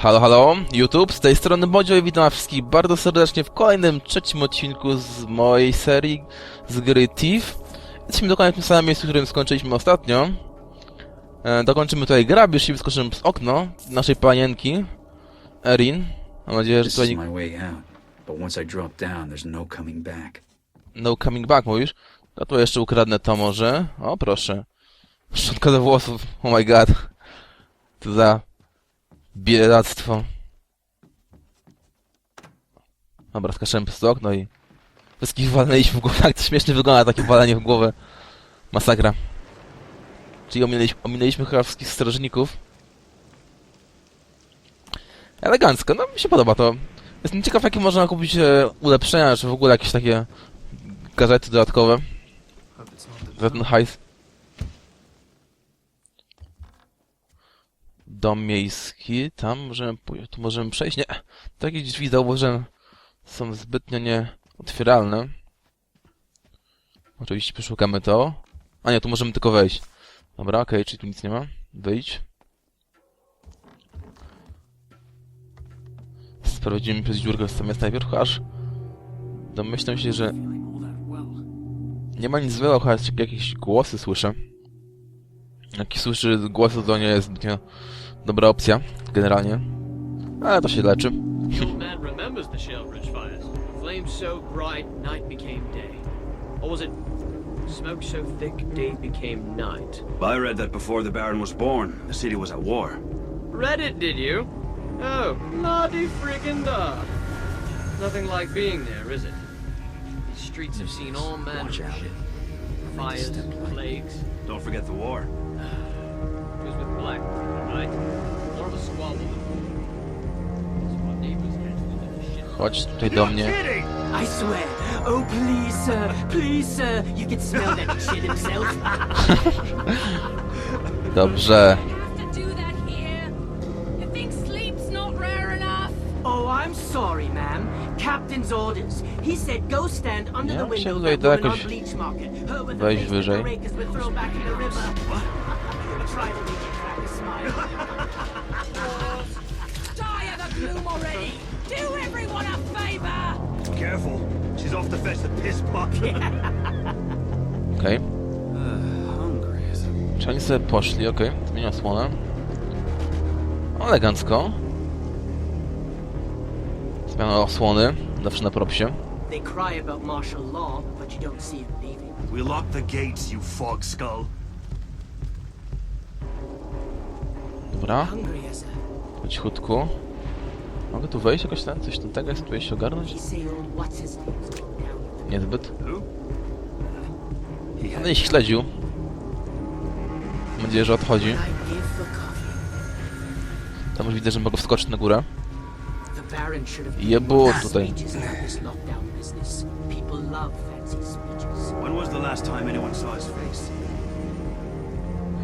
Halo, halo, YouTube, z tej strony Modzio i witam wszystkich bardzo serdecznie w kolejnym, trzecim odcinku z mojej serii z gry Thief. Jesteśmy dokładnie w tym samym miejscu, w którym skończyliśmy ostatnio. E, dokończymy tutaj grabież i wyskoczymy z okno naszej panienki, Erin. Mam nadzieję, że tutaj no coming back. no coming back mówisz. No to jeszcze ukradnę to może. O, proszę. Szczotka do włosów, oh my god. Co za biedactwo. Dobra, skaczemy przez to okno i wszystkich walnęliśmy w głowę. Tak to śmiesznie wygląda takie walenie w głowę. Masakra. Czyli ominęliśmy, ominęliśmy chyba wszystkich strażników. Elegancko, no mi się podoba to. Jestem ciekaw jakie można kupić e, ulepszenia, czy w ogóle jakieś takie gazety dodatkowe. Za ten hajs. Dom miejski, tam możemy, tu możemy przejść. Nie, takie drzwi zauważyłem są zbytnio nieotwieralne. Oczywiście przeszukamy to. A nie, tu możemy tylko wejść. Dobra, okej, czyli tu nic nie ma. Wyjdź. Sprawdzimy przez dziurkę, jest najpierw, aż domyślam się, że nie ma nic złego, chociaż jakieś głosy słyszę. Jak słyszy głosy, to nie jest zbytnio dobra opcja, generalnie. Ale to się leczy. The old man remembers the Shellbridge fires. Flames so bright, night became day. Or was it smoke so thick, day became night? I read that before the Baron was born, the city was at war. Read it, did you? Oh, bloody friggin' da. Nothing like being there, is it? These streets have seen all manner of shit. Fires, plagues. Don't forget the war. It was with black, right? More of a squabble than That's what neighbors had to do with the shit. Chodź tutaj do mnie. I swear. Oh, please, sir. Please, sir. You can smell that shit himself. Dobrze. have to do that here? You think sleep's not rare enough? Oh, I'm sorry, ma'am. Captain's orders. He said go stand under Ja the window myślę, of Die of the gloom already! Do everyone a favour! Careful, she's off to fetch the piss bucket. Okej. Czy oni sobie poszli, okej. Zmieniam słonę. Elegancko. Zmiana osłony. Zawsze na propsie. They cry about martial law, but you don't see him leaving. we locked the gates, you fog skull. Dobra. Po cichutku. Mogę tu wejść jakoś tam? Coś tego jest? Tu się ogarnąć? Niezbyt. Będę ich śledził. Mam nadzieję, że odchodzi. Tam już widzę, że mogę wskoczyć na górę. Jebo given tutaj.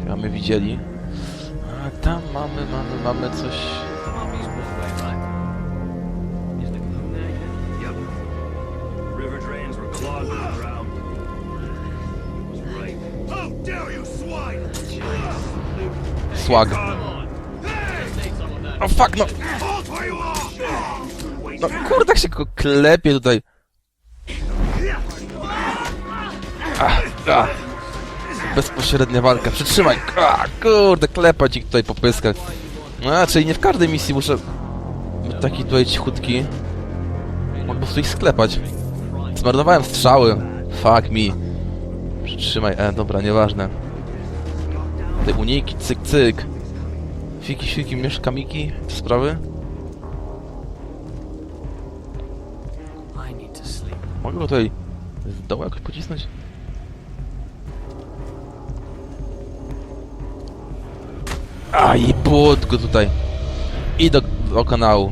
Chyba mnie widzieli. A tam mamy, mamy, mamy coś. Swag. O fuck, no! No kurde, jak się go klepie tutaj. Ach, ach. Bezpośrednia walka, przytrzymaj! Ach, kurde, klepać ich tutaj po pyskach. No, czyli nie w każdej misji muszę być taki tutaj cichutki. Mogę po prostu ich sklepać. Zmarnowałem strzały. Fuck me. Przytrzymaj, e, dobra, nieważne. Te uniki, cyk, cyk. Fiki, fiki, mieszka Miki, te sprawy? Mogę go tutaj z dołu jakoś pocisnąć? A i go tutaj. I do, do kanału.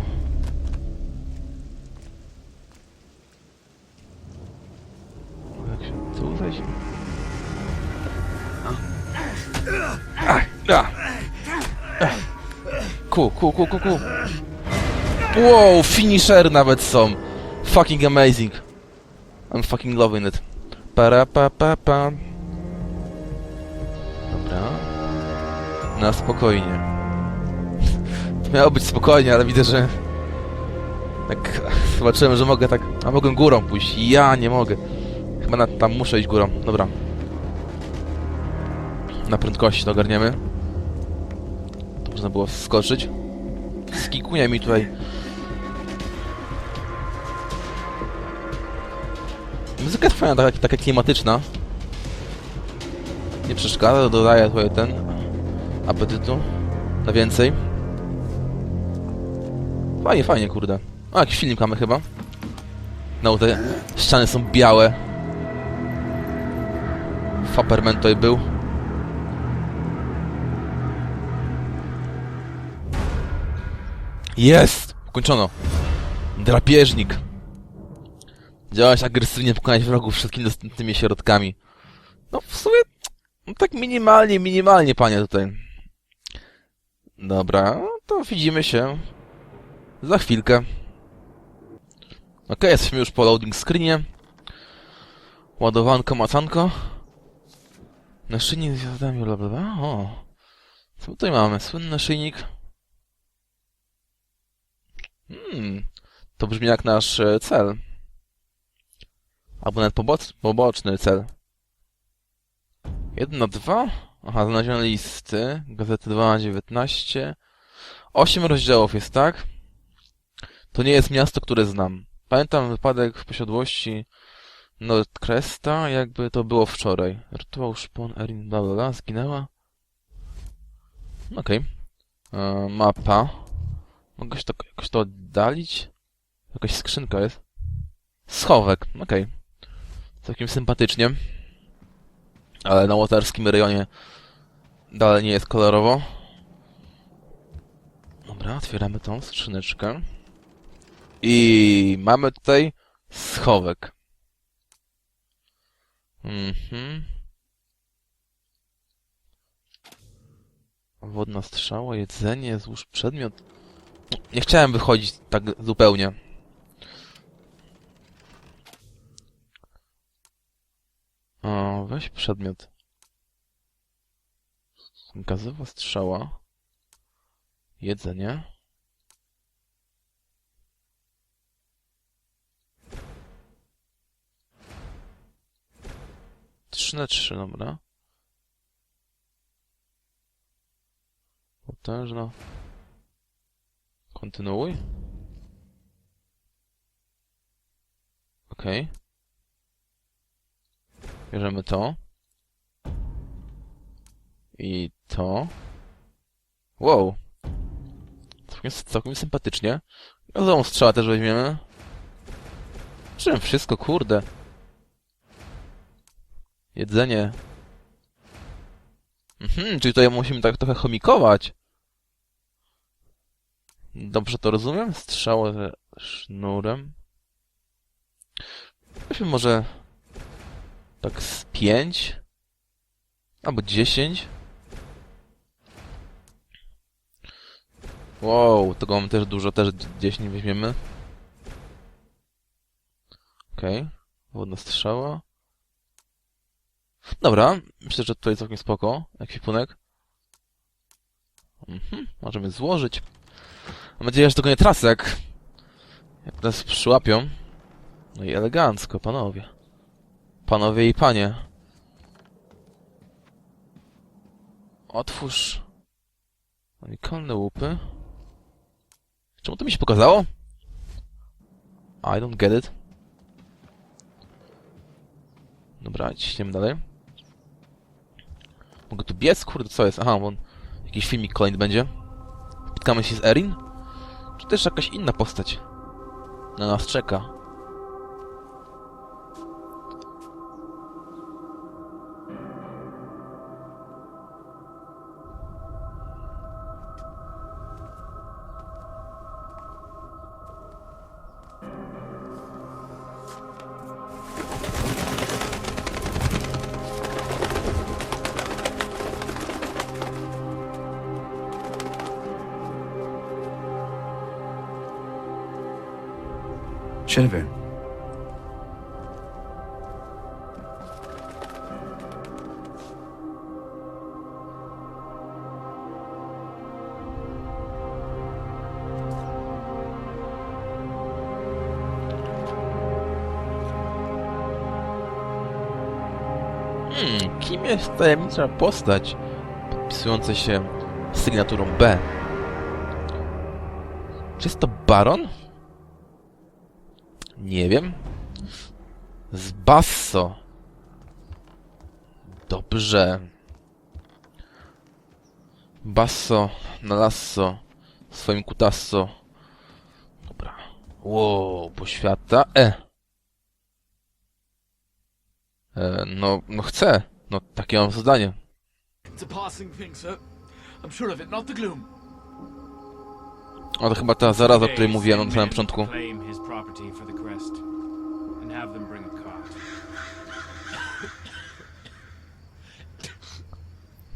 Jak się tu zejść? A, a. Ku, ku, ku, ku, ku. Wow, finisher nawet są. Fucking amazing. I'm fucking loving it. Para pa pa pa. Na spokojnie. Miało być spokojnie, ale widzę, że... Tak, zobaczyłem, że mogę tak... A mogę górą pójść. Ja nie mogę. Chyba na, tam muszę iść górą. Dobra. Na prędkości to ogarniemy. Można było skoczyć. Skikuje mi tutaj. Muzyka jest fajna, taka, taka klimatyczna. Nie przeszkadza, dodaje tutaj ten apetytu na więcej. Fajnie, fajnie, kurde. O, jakiś filmik mamy chyba. No, te ściany są białe. Faperman tutaj był. Jest! Ukończono. Drapieżnik. Działać agresywnie, pokonać wrogów wszystkimi dostępnymi środkami. No, w sumie... No, tak minimalnie, minimalnie, panie, tutaj. Dobra, to widzimy się za chwilkę. Ok, jesteśmy już po loading screenie. Ładowanko, macanko. Naszyjnik z gwiazdami, bla bla bla. O. Co tutaj mamy? Słynny naszyjnik. Hmm. To brzmi jak nasz e, cel. Albo nawet poboc poboczny cel. 1 na 2? Aha, znalezione listy. Gazety 2 na 19. 8 rozdziałów jest, tak? To nie jest miasto, które znam. Pamiętam wypadek w posiadłości Nordcresta, jakby to było wczoraj. Rytuał szpon Erin bla, zginęła. Okej. E, Mapa. Mogę się to, jakoś to oddalić? Jakaś skrzynka jest. Schowek, okej. Całkiem sympatycznie. Ale na łotarskim rejonie dalej nie jest kolorowo. Dobra, otwieramy tą skrzyneczkę. I mamy tutaj schowek. Mhm. Wodna strzała, jedzenie, złóż przedmiot. Nie chciałem wychodzić tak zupełnie. O, weź przedmiot. Gazowa strzała. Jedzenie. Trzy na trzy, dobra. Potężna. Kontynuuj. Okej. Bierzemy to. I to. Wow. Całkiem, całkiem sympatycznie. Gazową strzała też weźmiemy. Czym wszystko, kurde. Jedzenie. Mhm, czyli tutaj musimy tak trochę chomikować. Dobrze to rozumiem? Strzałę ze sznurem. Weźmy może... Tak z pięć? Albo dziesięć? Wow, tego mamy też dużo, też 10 weźmiemy. Okej, okay. wodna strzała. Dobra, myślę, że tutaj całkiem spoko, ekwipunek. Mhm, możemy złożyć. Mam nadzieję, że tego nie trasek. Jak nas przyłapią. No i elegancko, panowie. Panowie i panie. Otwórz. Unikalne łupy. Czemu to mi się pokazało? I don't get it. Dobra, ciśniemy dalej. Mogę tu biec? Kurde, co jest? Aha, bo jakiś filmik kolejny będzie. Spotkamy się z Erin? Czy też jakaś inna postać na nas czeka? przerwy. Hmm, kim jest tajemnicza postać podpisująca się sygnaturą B? Czy jest to Baron? Nie wiem. Z Basso. Dobrze. Basso na lasso. Swoim kutasso. Dobra. Wow, poświata. E. e. No, no chcę. No, takie mam zadanie. It's a passing thing, sir. I'm sure of it, not the gloom. O, to chyba ta zaraza, o której mówiłem na samym początku. A.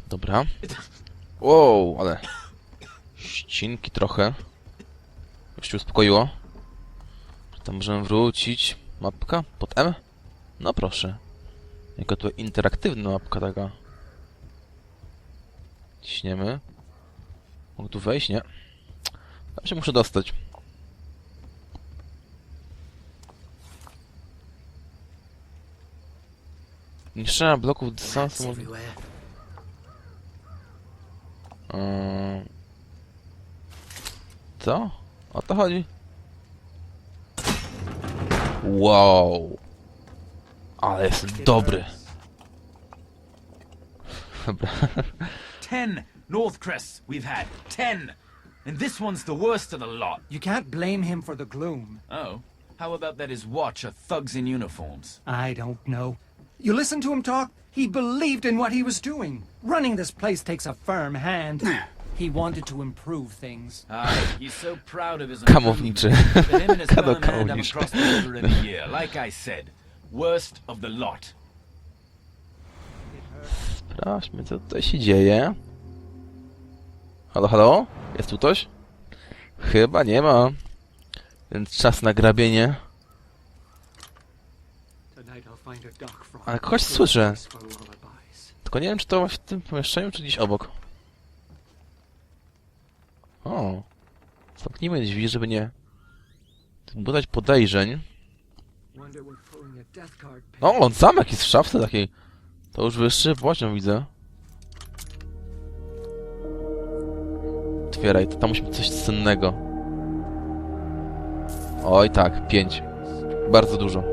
Dobra. Wow, ale... Ścinki trochę. Już się uspokoiło. Tam możemy wrócić? Mapka? Pod M? No proszę. Jaka to interaktywna mapka taka. Ciśniemy. Mogę tu wejść? Nie. Tam się muszę dostać. Niszczenia bloków dystansu... może- Eee, Co? O to chodzi? Wow. Ale jest dobry. Dobra. Ten North we've had. And this one's the worst of the lot. You can't blame him for the gloom. Oh. How about that his watch of thugs in uniforms? I don't know. You listen to him talk? He believed in what he was doing. Running this place takes a firm hand. he wanted to improve things. Aye, he's so proud of his Kamowniczy. improvement him and his Kanał fellow man kamowniczy. across the border every year. Like I said, worst of the lot. Sprawdźmy, co tutaj się dzieje. Halo, halo? Jest tu ktoś? Chyba nie ma. Więc czas na grabienie. Ale kogoś słyszę. Tylko nie wiem, czy to w tym pomieszczeniu, czy gdzieś obok. O. Zamknijmy drzwi, żeby nie budować podejrzeń. Pin- No, on zamek jest w szafce takiej. To już wyższy poziom widzę. Otwieraj, to tam musi być coś cennego. Oj tak, pięć. Bardzo dużo.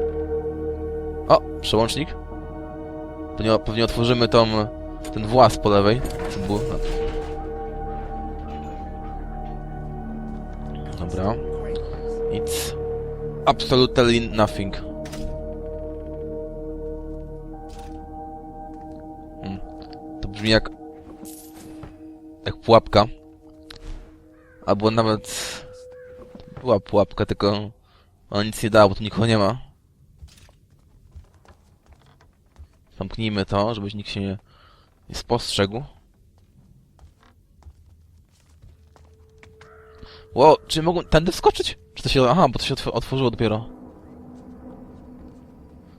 O, przełącznik. Pewnie, pewnie otworzymy tą, ten włas po lewej. Było? Dobra. It's absolutely nothing. To brzmi jak... jak pułapka. Albo nawet... Była pułapka, tylko... Ona nic nie dała, bo tu nikogo nie ma. Zamknijmy to, żeby nikt się nie, nie spostrzegł. Ło, czy mogą tędy wskoczyć? Czy to się... Aha, bo to się otw otworzyło dopiero.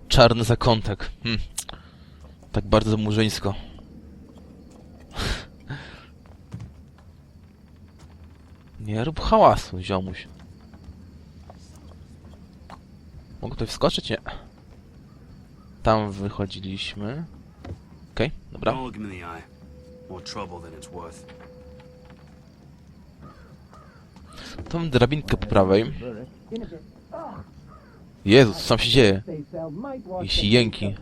Czarny zakątek. Hm. Tak bardzo murzyńsko. Nie rób hałasu, ziomuś. Mogę tutaj wskoczyć? Nie. Tam wychodziliśmy. Okej, dobra. It's worth. Tą drabinkę po prawej. Jezus, co tam się dzieje? Jeśli jęki.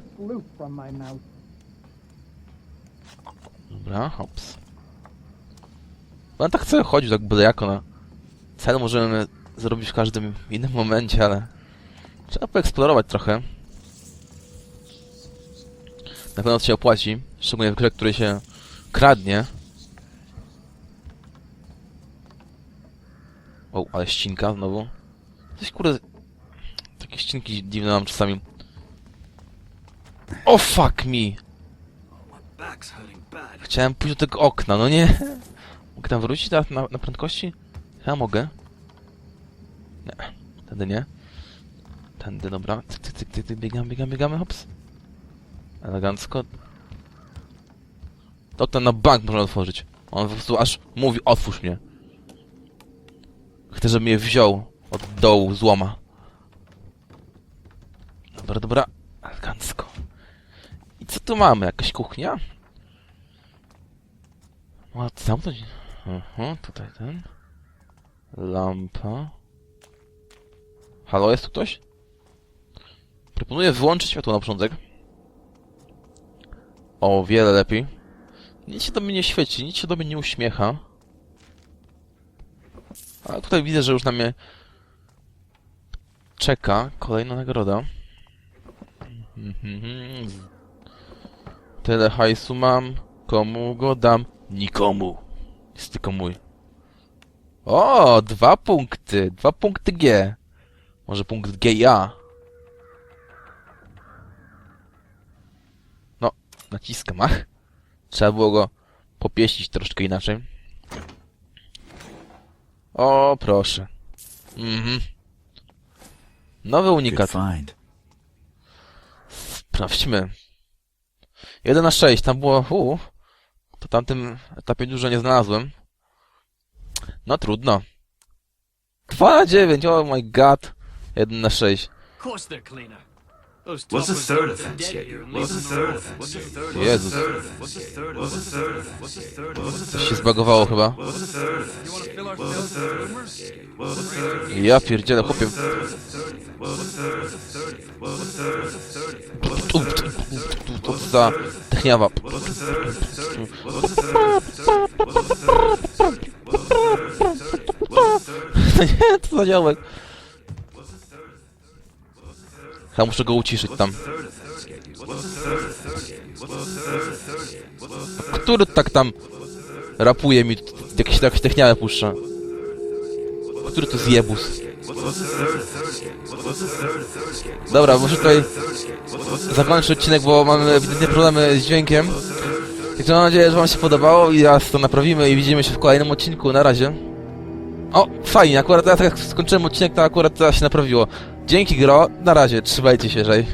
Dobra, hops. No tak chcę chodzić tak byle jako na cel możemy zrobić w każdym innym momencie, ale trzeba poeksplorować trochę. Na pewno się opłaci, szczególnie w grze, której się kradnie. O, ale ścinka znowu. Coś kurde... Takie ścinki dziwne mam czasami. O fuck me! Chciałem pójść do tego okna, no nie. Mogę tam wrócić teraz na, na prędkości? Ja mogę. Nie, tędy nie. Tędy, dobra. Cyk, cyk, cyk, cyk, cyk, biegamy, biegamy, biegamy, hops. Elegancko. To ten na bank można otworzyć. On po prostu aż mówi, otwórz mnie. Chcę, żeby mnie wziął od dołu złoma. Dobra, dobra. Elegancko. I co tu mamy? Jakaś kuchnia? O, zamknąć. Aha, tutaj ten. Lampa. Halo, jest tu ktoś? Proponuję wyłączyć światło na początek. O, wiele lepiej. Nic się do mnie nie świeci, nic się do mnie nie uśmiecha. A tutaj widzę, że już na mnie czeka kolejna nagroda. Mhm. Tyle hajsu mam, komu go dam? Nikomu. Jest tylko mój. O, dwa punkty, dwa punkty G. Może punkt G i A. No, naciskam, ach. Trzeba było go popieścić troszkę inaczej. O, proszę. Mhm. Nowy unikat. Sprawdźmy. 1 na 6, tam było... U, to tamtym etapie dużo nie znalazłem. No trudno. 2 na 9, oh my god. 1 na 6. Of course they're cleaner. What's the third offense? and What's the third offense? What's the third Jezus. offense? What's the third offense? What's the third offense? What's the third offense? Coś się zbagowało chyba. What's the third offense? You want to fill ourselves with rumors? What's the third offense? Ja pierdzielę, chłopie. What's the third offense? What's the third offense? What's the third offense? What's the Tu, third tu, offense? tu, tu, to za techniawa. What's the third offense? Ja muszę go uciszyć tam. Który tak tam rapuje mi, jakieś, jakieś techniale puszcza? Który to zjebus? Dobra, muszę tutaj zakończyć odcinek, bo mamy ewidentnie problemy z dźwiękiem. Także mam nadzieję, że wam się podobało i raz to naprawimy i widzimy się w kolejnym odcinku. Na razie. O, fajnie, akurat teraz jak skończyłem odcinek, to akurat teraz się naprawiło. Dzięki gro, na razie, trzymajcie się, żej.